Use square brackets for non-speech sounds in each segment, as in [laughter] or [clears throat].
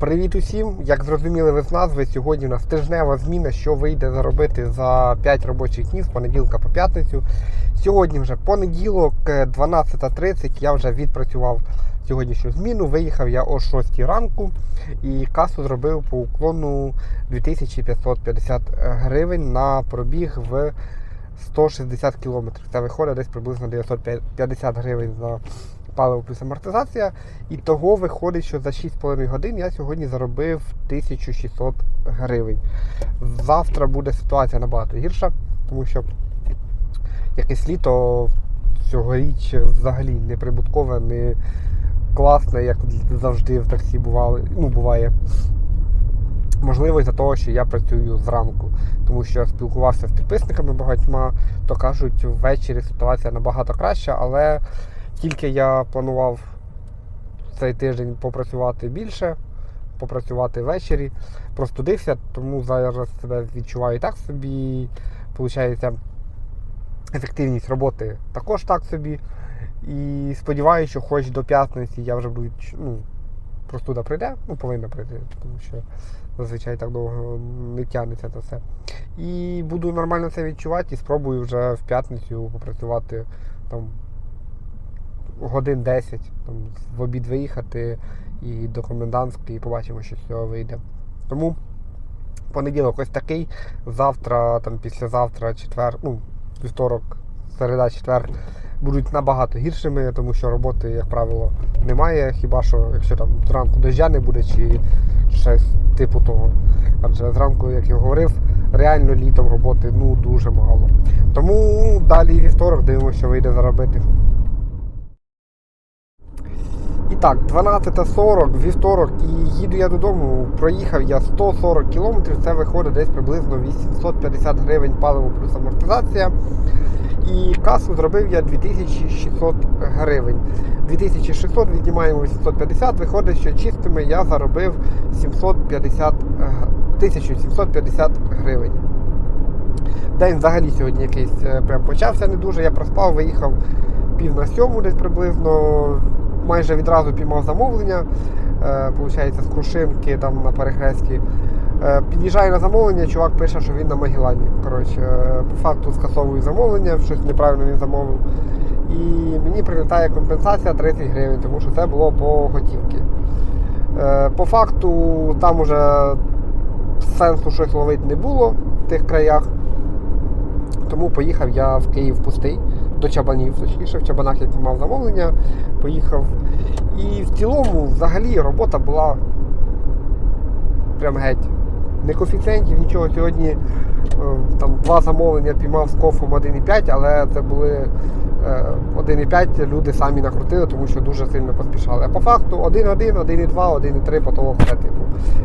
Привіт усім! Як зрозуміли ви з назви, сьогодні у нас тижнева зміна, що вийде заробити за 5 робочих днів з понеділка по п'ятницю. Сьогодні вже понеділок, е, 12.30. Я вже відпрацював сьогоднішню зміну. Виїхав я о 6 ранку і касу зробив по уклону 2550 гривень на пробіг в 160 кілометрів. Це виходить десь приблизно 950 гривень за паливо плюс амортизація. І того виходить, що за 6,5 годин я сьогодні заробив 1600 гривень. Завтра буде ситуація набагато гірша, тому що якесь літо цьогоріч взагалі не прибуткове, не класне, як завжди в таксі бували, ну, буває. Можливо, із-за того, що я працюю зранку, тому що я спілкувався з підписниками багатьма, то кажуть, ввечері ситуація набагато краща, але тільки я планував цей тиждень попрацювати більше, попрацювати ввечері, простудився, тому зараз себе відчуваю так собі. Получається, ефективність роботи також так собі. І сподіваюся, що хоч до п'ятниці я вже буду ну, простуда прийде, ну повинна прийти, тому що зазвичай так довго не тягнеться це все. І буду нормально це відчувати і спробую вже в п'ятницю попрацювати там годин 10, там, в обід виїхати і до комендантської, і побачимо, що з цього вийде. Тому понеділок ось такий, завтра, там післязавтра, четвер, ну, вівторок, середа, четвер будуть набагато гіршими, тому що роботи, як правило, немає. Хіба що, якщо там зранку дождя не буде чи щось типу того. Адже зранку, як я говорив, реально літом роботи ну дуже мало. Тому далі вівторок дивимося, що вийде заробити. І так, 12.40, вівторок, і їду я додому. Проїхав я 140 кілометрів, це виходить десь приблизно 850 гривень паливо плюс амортизація. І касу зробив я 2600 гривень. 2600 віднімаємо 850, виходить, що чистими я заробив 750, е, 1750 гривень. День взагалі сьогодні якийсь е, прям почався не дуже. Я проспав, виїхав пів на сьому десь приблизно. Майже відразу піймав замовлення. Е, Получається, з крушинки там на перехресті. Е, Під'їжджаю на замовлення, чувак пише, що він на Магелані. Коротше, е, по факту скасовую замовлення, щось неправильно він замовив. І мені прилітає компенсація 30 гривень, тому що це було по готівки. Е, По факту там уже сенсу щось ловити не було в тих краях. Тому поїхав я в Київ пустий, до Чабанів, точніше, в Чабанах я мав замовлення, поїхав. І в цілому, взагалі, робота була прям геть. Не коефіцієнтів, нічого. Сьогодні е, там два замовлення піймав з кофом 1,5, але це були е, 1,5 люди самі накрутили, тому що дуже сильно поспішали. А по факту 1,1, 1,2, 1,3 потолок все типу.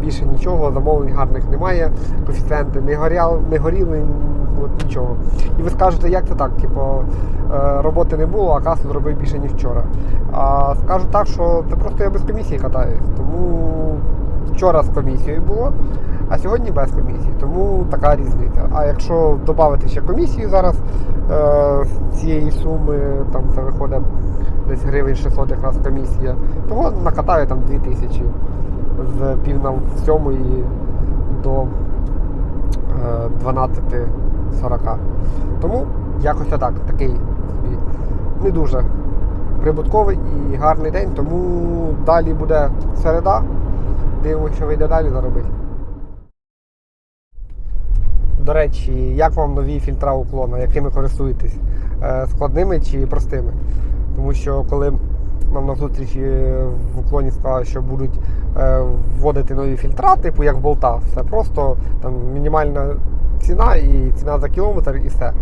Більше нічого, замовлень гарних немає, коефіцієнти не, горяли, не горіли, от нічого. І ви скажете, як це так? Типу, е, роботи не було, а касу зробив більше, ніж вчора. А скажу так, що це просто я без комісії катаюсь. Тому вчора з комісією було, а сьогодні без комісії. Тому така різниця. А якщо додати ще комісію зараз е, з цієї суми, там це виходить десь гривень 600 якраз комісія, то накатаю там 2 тисячі з пів на сьомої до е, 12 40. Тому якось отак, такий собі не дуже прибутковий і гарний день, тому далі буде середа. Дивимося, що вийде далі заробити. До речі, як вам нові фільтра уклона, якими користуєтесь? Е, складними чи простими? Тому що коли нам на зустрічі в уклоні сказали, що будуть е, вводити нові фільтра, типу як болта, все просто там мінімальна ціна і ціна за кілометр і все.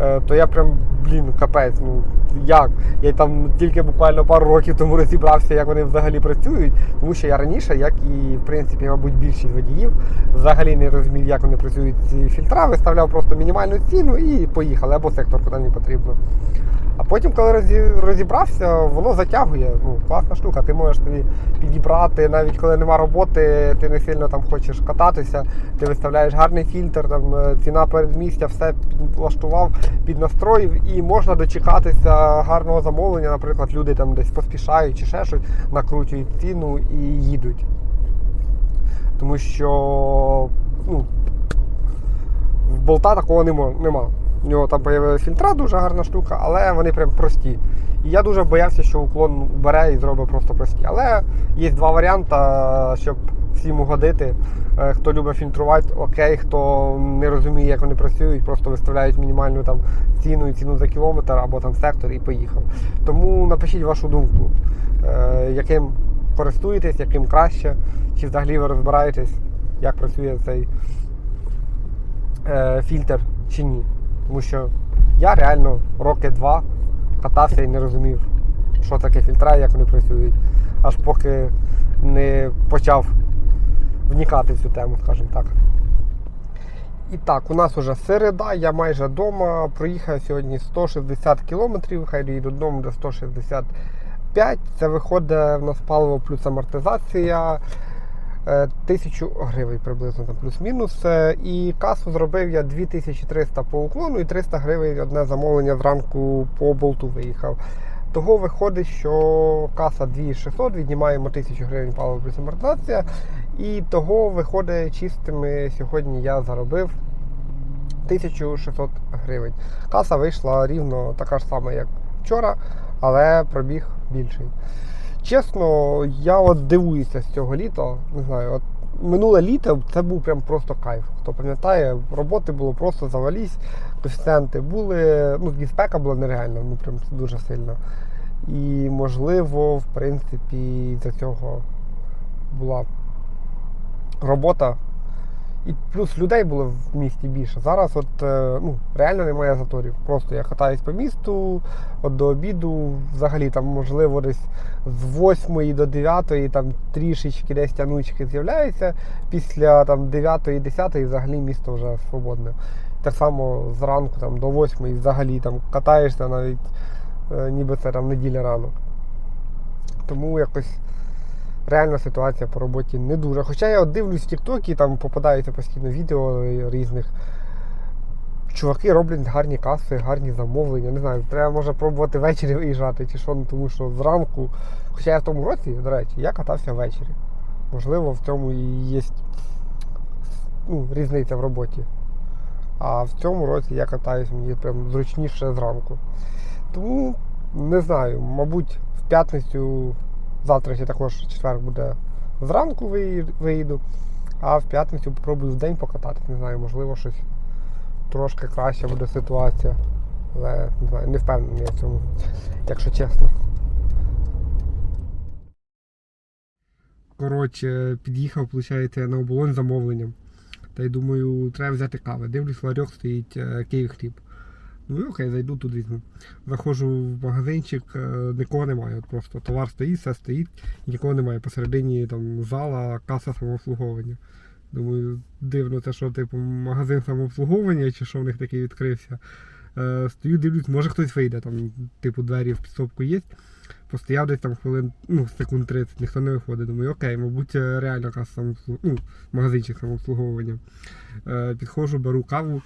Е, то я прям, блін, капець, ну як? Я там тільки буквально пару років тому розібрався, як вони взагалі працюють, тому що я раніше, як і в принципі, мабуть, більшість водіїв, взагалі не розумів, як вони працюють ці фільтра, виставляв просто мінімальну ціну і поїхали, або сектор, куди мені потрібно. А потім, коли розі- розібрався, воно затягує. Ну, класна штука. Ти можеш собі підібрати, навіть коли нема роботи, ти не сильно там хочеш кататися, ти виставляєш гарний фільтр, там е, ціна передмістя, все підлаштував, піднастроїв, і можна дочекатися гарного замовлення. Наприклад, люди там десь поспішають чи ще щось, накручують ціну і їдуть. Тому що ну, в болта такого нема. У нього там появилася фільтра, дуже гарна штука, але вони прям прості. І я дуже боявся, що уклон бере і зробить просто прості. Але є два варіанти, щоб всім угодити. Е, Хто любить фільтрувати, окей, хто не розуміє, як вони працюють, просто виставляють мінімальну там ціну і ціну за кілометр або там сектор і поїхав. Тому напишіть вашу думку, е, яким користуєтесь, яким краще, чи взагалі ви розбираєтесь, як працює цей е, фільтр чи ні. Тому що я реально роки два катався і не розумів, що таке фільтра як вони працюють. Аж поки не почав вникати в цю тему, скажімо так. І так, у нас вже середа, я майже вдома. Проїхав сьогодні 160 кілометрів, хай їду додому до 165. Це виходить в нас паливо плюс амортизація. Е, Тисячу гривень приблизно там плюс-мінус. Е, І касу зробив я 2300 по уклону і 300 гривень одне замовлення зранку по болту виїхав. Того виходить, що каса 2600, віднімаємо 1000 гривень паливо плюс амортизація. І того виходить чистими сьогодні я заробив 1600 гривень. Каса вийшла рівно така ж сама, як вчора, але пробіг більший. Чесно, я от дивуюся з цього літа. Не знаю, от минуле літо це був прям просто кайф. Хто пам'ятає, роботи було просто завалісь, коефіцієнти були, ну, і була нереальна, ну прям дуже сильно. І можливо, в принципі, за цього була робота. І плюс людей було в місті більше. Зараз от е, ну, реально немає заторів. Просто я катаюсь по місту, от до обіду, взагалі там, можливо, десь з 8 до 9 там трішечки десь тянучки з'являються. Після там 9-10 взагалі місто вже свободне. Так само зранку там, до 8 взагалі там катаєшся навіть е, ніби це там неділя ранок. Тому якось реальна ситуація по роботі не дуже. Хоча я от дивлюсь в Тіктокі, там попадаються постійно відео різних. Чуваки роблять гарні каси, гарні замовлення. Не знаю, треба може пробувати ввечері виїжджати чи що, ну, тому що зранку. Хоча я в тому році, до речі, я катався ввечері. Можливо, в цьому і є ну, різниця в роботі. А в цьому році я катаюсь, мені прям зручніше зранку. Тому не знаю, мабуть, в п'ятницю, завтра ще також четвер буде зранку виїду, а в п'ятницю попробую в день покататись. Не знаю, можливо, щось трошки краще буде ситуація. Але не знаю, не впевнений я в цьому, якщо чесно. Коротше, під'їхав, виходить, на оболонь замовленням. Та й думаю, треба взяти кави. Дивлюсь, ларьок стоїть е, Київ хліб. Ну окей, зайду тут візьму. Заходжу в магазинчик, е, нікого немає. От просто товар стоїть, все стоїть, нікого немає. Посередині там зала, каса самообслуговування. Думаю, дивно, це що, типу, магазин самообслуговування чи що в них такий відкрився. Е, стою, дивлюсь, може хтось вийде, там, типу, двері в підсобку є. Постояв десь там хвилин, ну, секунд 30, ніхто не виходить. Думаю, окей, мабуть, реально каса самообслуг... ну, магазинчик самообслуговування. Е, підходжу, беру каву.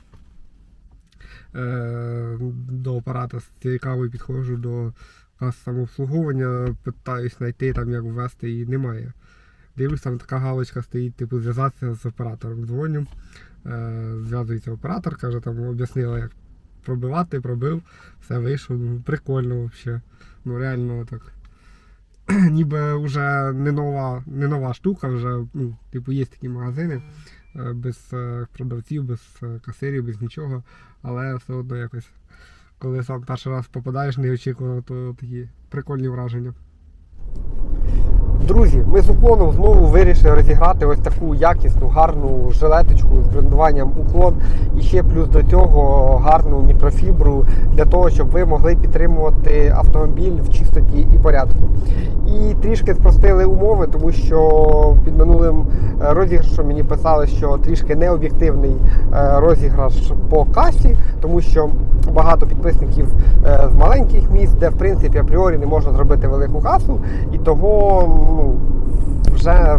Е, до апарата з цією кавою підходжу до каси самообслуговування, питаюсь знайти там, як ввести її, немає. Дивлюсь, там така галочка стоїть, типу, зв'язатися з оператором. Дзвоню, е, зв'язується оператор, каже, там об'яснила, як пробивати, пробив, все вийшло. Ну, прикольно взагалі. Ну реально так. [clears throat] Ніби вже не нова, не нова штука, вже, ну, типу, є такі магазини без е, продавців, без е, касирів, без нічого. Але все одно якось, коли сам перший раз попадаєш неочікувано, то такі прикольні враження. Друзі, ми з уклоном знову вирішили розіграти ось таку якісну, гарну жилеточку з брендуванням уклон. І ще плюс до цього гарну мікрофібру для того, щоб ви могли підтримувати автомобіль в чистоті і порядку. І трішки спростили умови, тому що під минулим е, розіграшем мені писали, що трішки необ'єктивний е, розіграш по касі, тому що багато підписників е, з маленьких міст, де в принципі апріорі не можна зробити велику касу, і того ну, вже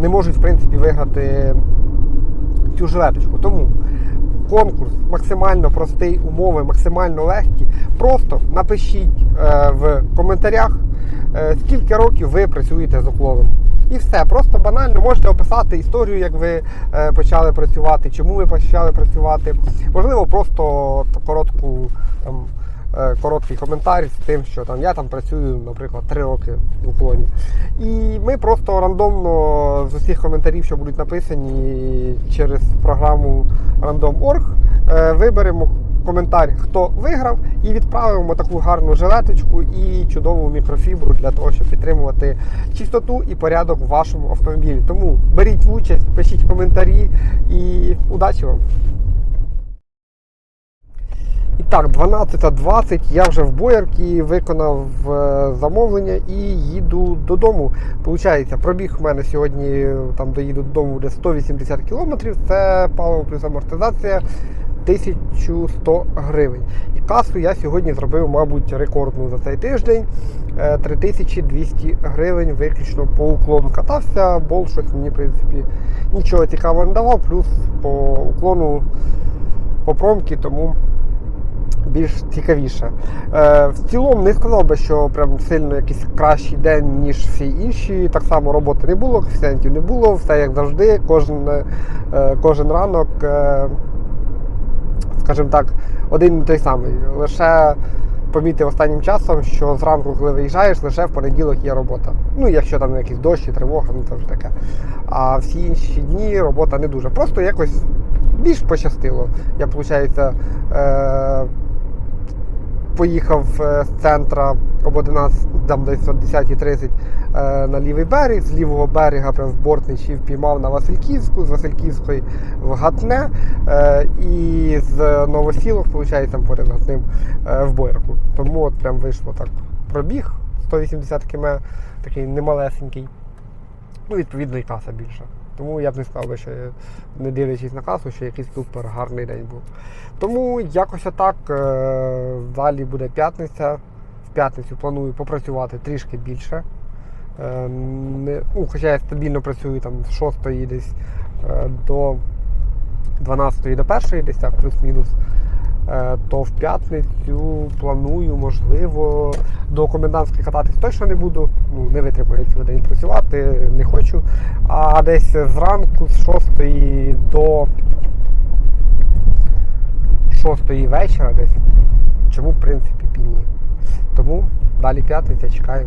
не можуть в принципі виграти цю жилеточку. Тому конкурс максимально простий, умови максимально легкі. Просто напишіть в коментарях, скільки років ви працюєте з уклоном. І все. Просто банально можете описати історію, як ви е, почали працювати, чому ви почали працювати. Можливо, просто коротку там. Е, Короткий коментар з тим, що там я там працюю, наприклад, 3 роки в уклоні. І ми просто рандомно з усіх коментарів, що будуть написані через програму Random.org, е, виберемо коментар, хто виграв, і відправимо таку гарну жилеточку і чудову мікрофібру для того, щоб підтримувати чистоту і порядок в вашому автомобілі. Тому беріть участь, пишіть коментарі і удачі вам! І так, 12.20, я вже в боярці виконав е, замовлення і їду додому. Получається, пробіг в мене сьогодні, там доїду додому буде 180 км, це паливо плюс амортизація 1100 гривень. І касу я сьогодні зробив, мабуть, рекордну за цей тиждень. Е, 3200 гривень виключно по уклону катався, бол щось мені, в принципі, нічого цікавого не давав, плюс по уклону по промки, тому більш цікавіше. Е, в цілому не сказав би, що прям сильно якийсь кращий день, ніж всі інші. Так само роботи не було, коефіцієнтів не було, все як завжди, кожен, е, кожен ранок, е, скажімо так, один і той самий. Лише помітив останнім часом, що зранку, коли виїжджаєш, лише в понеділок є робота. Ну, якщо там якийсь дощ, і тривога, ну це вже таке. А всі інші дні робота не дуже. Просто якось більш пощастило. Я, виходить, поїхав е, з центра об 11, там десь о 10.30 е, на лівий берег, з лівого берега прям в Бортничі впіймав на Васильківську, з Васильківської в Гатне е, і з Новосілок, виходить, там поряд Гатним в Боярку. Тому от прям вийшло так. Пробіг 180 км, такий немалесенький. Ну, відповідно, і каса більша. Тому я б не сказав би, що не дивлячись на касу, що якийсь супер гарний день був. Тому якось отак. е, Далі буде п'ятниця. В п'ятницю планую попрацювати трішки більше. Е, ну, хоча я стабільно працюю там з 6 десь е, до 12 до 1 десь так, плюс-мінус. Е, То в п'ятницю планую, можливо, до комендантської кататись точно не буду. Ну, не витримаю цілий день працювати, не хочу. А десь зранку з 6 до 6 вечора десь. Чому, в принципі, б і ні. Тому далі п'ятниця чекаю.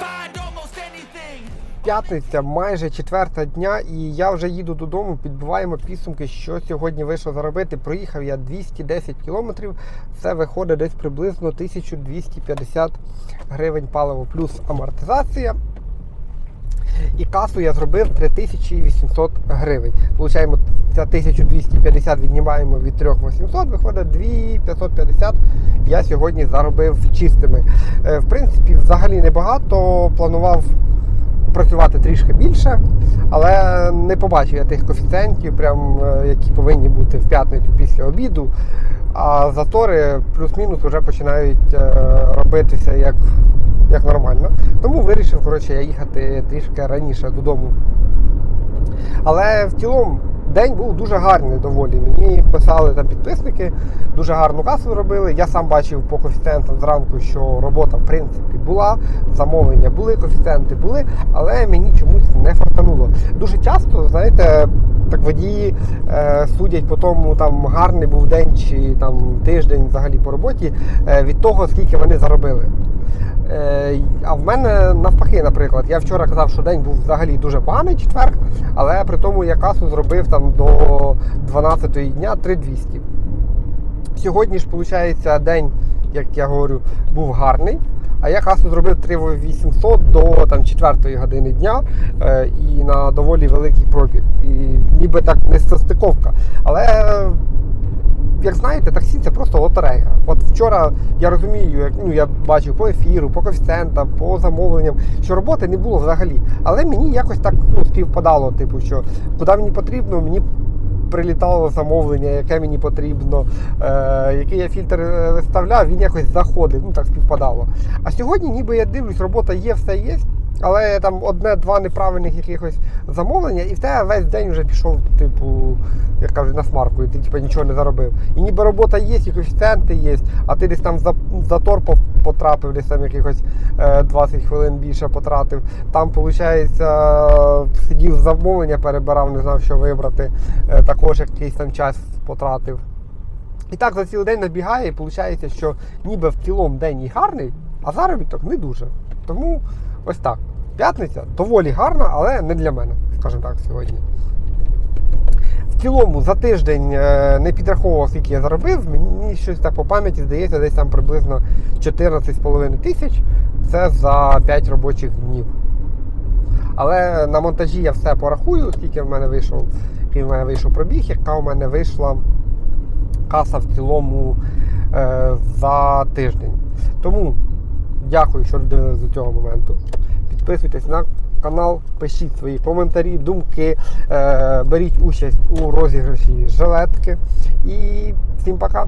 П'ятниця, майже четверта дня, і я вже їду додому. Підбиваємо підсумки, що сьогодні вийшло заробити. Проїхав я 210 кілометрів. Це виходить десь приблизно 1250 гривень паливо плюс амортизація. І касу я зробив 3800 гривень. Получаємо ця 1250 віднімаємо від 3800, виходить 2550 я сьогодні заробив чистими. Е, В принципі, взагалі небагато. Планував працювати трішки більше, але не побачив я тих коефіцієнтів, прям, е, які повинні бути в п'ятницю після обіду. А затори плюс-мінус вже починають е, робитися як, як нормально. Тому вирішив коротше, я їхати трішки раніше додому. Але в цілому день був дуже гарний доволі. Мені писали там підписники, дуже гарну касу робили. Я сам бачив по коефіцієнтам зранку, що робота в принципі була, замовлення були, коефіцієнти були, але мені чомусь не фартануло. Дуже часто, знаєте, так водії е, судять по тому, там гарний був день чи там тиждень взагалі по роботі е, від того, скільки вони заробили. Е, А в мене навпаки, наприклад, я вчора казав, що день був взагалі дуже поганий четверг, але при тому я касу зробив там до 12 дня 3200. Сьогодні ж, виходить, день, як я говорю, був гарний. А я касу зробив 3800 до там, 4 години дня е, і на доволі великий пробіг. І ніби так не состиковка. Але як знаєте, таксі це просто лотерея. От вчора я розумію, як ну я бачив по ефіру, по коефіцієнтам, по замовленням, що роботи не було взагалі. Але мені якось так ну, співпадало, типу, що куди мені потрібно, мені прилітало замовлення, яке мені потрібно, е, який я фільтр е, виставляв, він якось заходив, ну так співпадало. А сьогодні, ніби я дивлюсь, робота є, все є. Але там одне-два неправильних якихось замовлення, і в тебе весь день вже пішов, типу, як кажуть, на смарку, і ти типу, нічого не заробив. І ніби робота є, і коефіцієнти є, а ти десь там за затор потрапив, десь там якихось е, 20 хвилин більше потратив. Там, виходить, сидів замовлення, перебирав, не знав, що вибрати. Е, також якийсь там час потратив. І так за цілий день набігає, і виходить, що ніби в цілому день і гарний, а заробіток не дуже. Тому ось так. П'ятниця доволі гарна, але не для мене, скажімо так, сьогодні. В цілому за тиждень е, не підраховував, скільки я заробив. Мені щось так по пам'яті здається, десь там приблизно 14,5 тисяч. Це за 5 робочих днів. Але на монтажі я все порахую, скільки в мене вийшов, в мене вийшов пробіг, яка в мене вийшла каса в цілому е, за тиждень. Тому дякую, що додивились до цього моменту. Підписуйтесь на канал, пишіть свої коментарі, думки, е, беріть участь у розіграші жилетки. І всім пока!